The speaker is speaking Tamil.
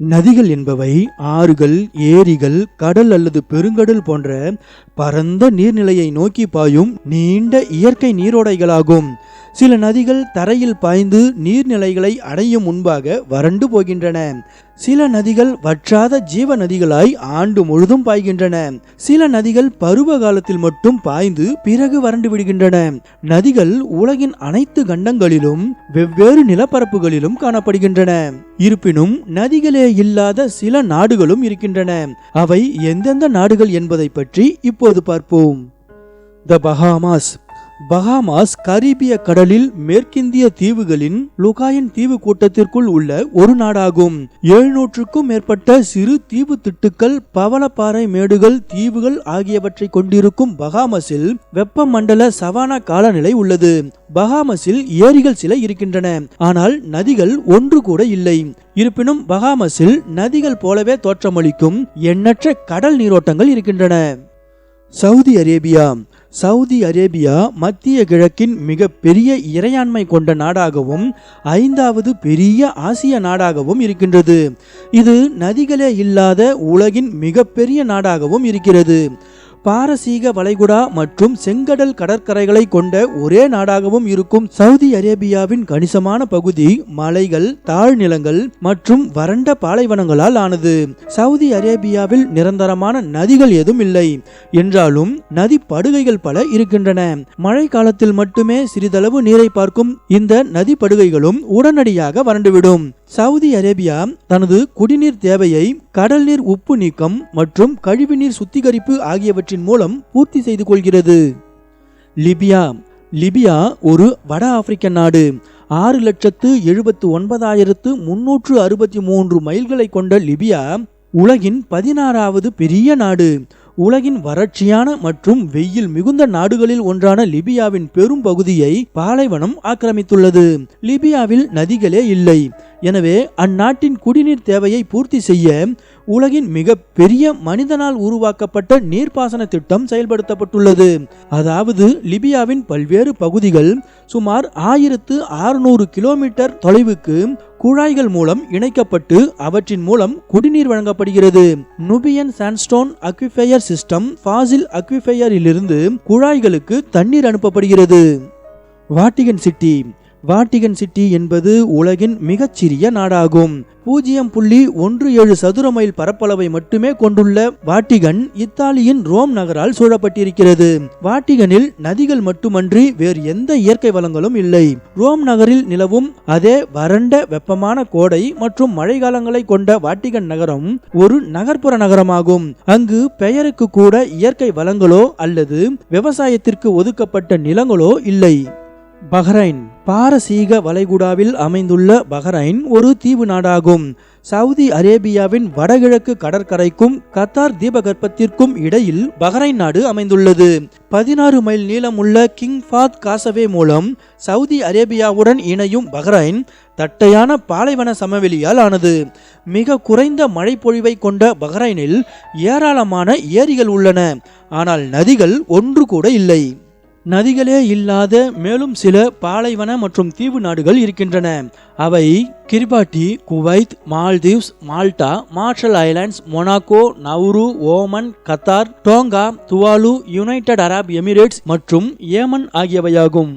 நதிகள் என்பவை ஆறுகள் ஏரிகள் கடல் அல்லது பெருங்கடல் போன்ற பரந்த நீர்நிலையை நோக்கி பாயும் நீண்ட இயற்கை நீரோடைகளாகும். சில நதிகள் தரையில் பாய்ந்து நீர்நிலைகளை அடையும் முன்பாக வறண்டு போகின்றன. சில நதிகள் வற்றாத ஜீவ நதிகளாய் ஆண்டு முழுதும் பாய்கின்றன. சில நதிகள் பருவ காலத்தில் மட்டும் பாய்ந்து பிறகு வறண்டு விடுகின்றன. நதிகள் உலகின் அனைத்து கண்டங்களிலும் வெவ்வேறு நிலப்பரப்புகளிலும் காணப்படுகின்றன. இருப்பினும் நதிகளே இல்லாத சில நாடுகளும் இருக்கின்றன. அவை எந்தெந்த நாடுகள் என்பதை பற்றி இப்போது பார்ப்போம். த பஹாமாஸ் பஹாமாஸ் கரீபிய கடலில் மேற்கிந்திய தீவுகளின் லுகாயன் தீவு கூட்டத்திற்குள் உள்ள ஒரு நாடாகும். எழுநூற்றுக்கும் மேற்பட்ட சிறு தீவு திட்டுக்கள் பவளப்பாறை மேடுகள் தீவுகள் ஆகியவற்றை கொண்டிருக்கும் பஹாமஸில் வெப்பமண்டல சவானா காலநிலை உள்ளது. பஹாமஸில் ஏரிகள் சில இருக்கின்றன. ஆனால் நதிகள் ஒன்று கூட இல்லை. இருப்பினும் பஹாமஸில் நதிகள் போலவே தோற்றமளிக்கும் எண்ணற்ற கடல் நீரோட்டங்கள் இருக்கின்றன. Saudi Arabia. சவுதி அரேபியா மத்திய கிழக்கின் மிக பெரிய இறையாண்மை கொண்ட நாடாகவும் ஐந்தாவது பெரிய ஆசிய நாடாகவும் இருக்கின்றது. இது நதிகளே இல்லாத உலகின் மிகப்பெரிய நாடாகவும் இருக்கிறது. பாரசீக வளைகுடா மற்றும் செங்கடல் கடற்கரைகளை கொண்ட ஒரே நாடாகவும் இருக்கும் சவுதி அரேபியாவின் கணிசமான பகுதி மலைகள் தாழ்நிலங்கள் மற்றும் வறண்ட பாலைவனங்களால் ஆனது. சவுதி அரேபியாவில் நிரந்தரமான நதிகள் எதுவும் இல்லை. என்றாலும் நதி படுகைகள் பல இருக்கின்றன. மழை காலத்தில் மட்டுமே சிறிதளவு நீரை பார்க்கும் இந்த நதி படுகைகளும் உடனடியாக வறண்டுவிடும். சவுதி அரேபியா தனது குடிநீர் தேவையை கடல் நீர் உப்பு நீக்கம் மற்றும் கழிவுநீர் சுத்திகரிப்பு ஆகியவற்றின் மூலம் பூர்த்தி செய்து கொள்கிறது. லிபியா லிபியா ஒரு வட ஆப்பிரிக்க நாடு. ஆறு லட்சத்து எழுபத்து ஒன்பதாயிரத்து முன்னூற்று அறுபத்தி மூன்று மைல்களை கொண்ட லிபியா உலகின் பதினாறாவது பெரிய நாடு. உலகின் வறட்சியான மற்றும் வெயில் மிகுந்த நாடுகளில் ஒன்றான லிபியாவின் பெரும் பகுதியை பாலைவனம் ஆக்கிரமித்துள்ளது. லிபியாவில் நதிகளே இல்லை. எனவே அந்நாட்டின் குடிநீர் தேவையை பூர்த்தி செய்ய உலகின் மிக பெரிய மனிதனால் உருவாக்கப்பட்ட நீர்ப்பாசன திட்டம் செயல்படுத்தப்பட்டுள்ளது. அதாவது லிபியாவின் பல்வேறு பகுதிகள் சுமார் ஆயிரத்து அறுநூறு கிலோமீட்டர் தொலைவுக்கு குழாய்கள் மூலம் இணைக்கப்பட்டு அவற்றின் மூலம் குடிநீர் வழங்கப்படுகிறது. Nubian sandstone aquifer system fossil அக்விஃபையரிலிருந்து குழாய்களுக்கு தண்ணீர் அனுப்பப்படுகிறது. வாட்டிகன் சிட்டி வாட்டிகன் சிட்டி என்பது உலகின் மிகச்சிறிய நாடாகும். பூஜ்ஜியம் புள்ளி ஒன்று ஏழு சதுர மைல் பரப்பளவை மட்டுமே கொண்டுள்ள வாட்டிகன் இத்தாலியின் ரோம் நகரால் சூழப்பட்டிருக்கிறது. வாட்டிகனில் நதிகள் மட்டுமன்றி வேறு எந்த இயற்கை வளங்களும் இல்லை. ரோம் நகரில் நிலவும் அதே வறண்ட வெப்பமான கோடை மற்றும் மழைக்காலங்களை கொண்ட வாட்டிகன் நகரம் ஒரு நகர்ப்புற நகரமாகும். அங்கு பெயருக்கு கூட இயற்கை வளங்களோ அல்லது விவசாயத்திற்கு ஒதுக்கப்பட்ட நிலங்களோ இல்லை. பஹ்ரைன். பாரசீக வளைகுடாவில் அமைந்துள்ள பஹ்ரைன் ஒரு தீவு நாடாகும். சவுதி அரேபியாவின் வடகிழக்கு கடற்கரைக்கும் கத்தார் தீபகற்பத்திற்கும் இடையில் பஹ்ரைன் நாடு அமைந்துள்ளது. பதினாறு மைல் நீளமுள்ள கிங் ஃபாத் காசவே மூலம் சவுதி அரேபியாவுடன் இணையும் பஹ்ரைன் தட்டையான பாலைவன சமவெளியால் ஆனது. மிக குறைந்த மழைப்பொழிவை கொண்ட பஹ்ரைனில் ஏராளமான ஏரிகள் உள்ளன. ஆனால் நதிகள் ஒன்று கூட இல்லை. நதிகளே இல்லாத மேலும் சில பாலைவன மற்றும் தீவு நாடுகள் இருக்கின்றன. அவை Kiribati Kuwait Maldives Malta Marshall Islands Monaco Nauru Oman Qatar Tonga Tuvalu United Arab Emirates மற்றும் ஏமன் ஆகியவையாகும்.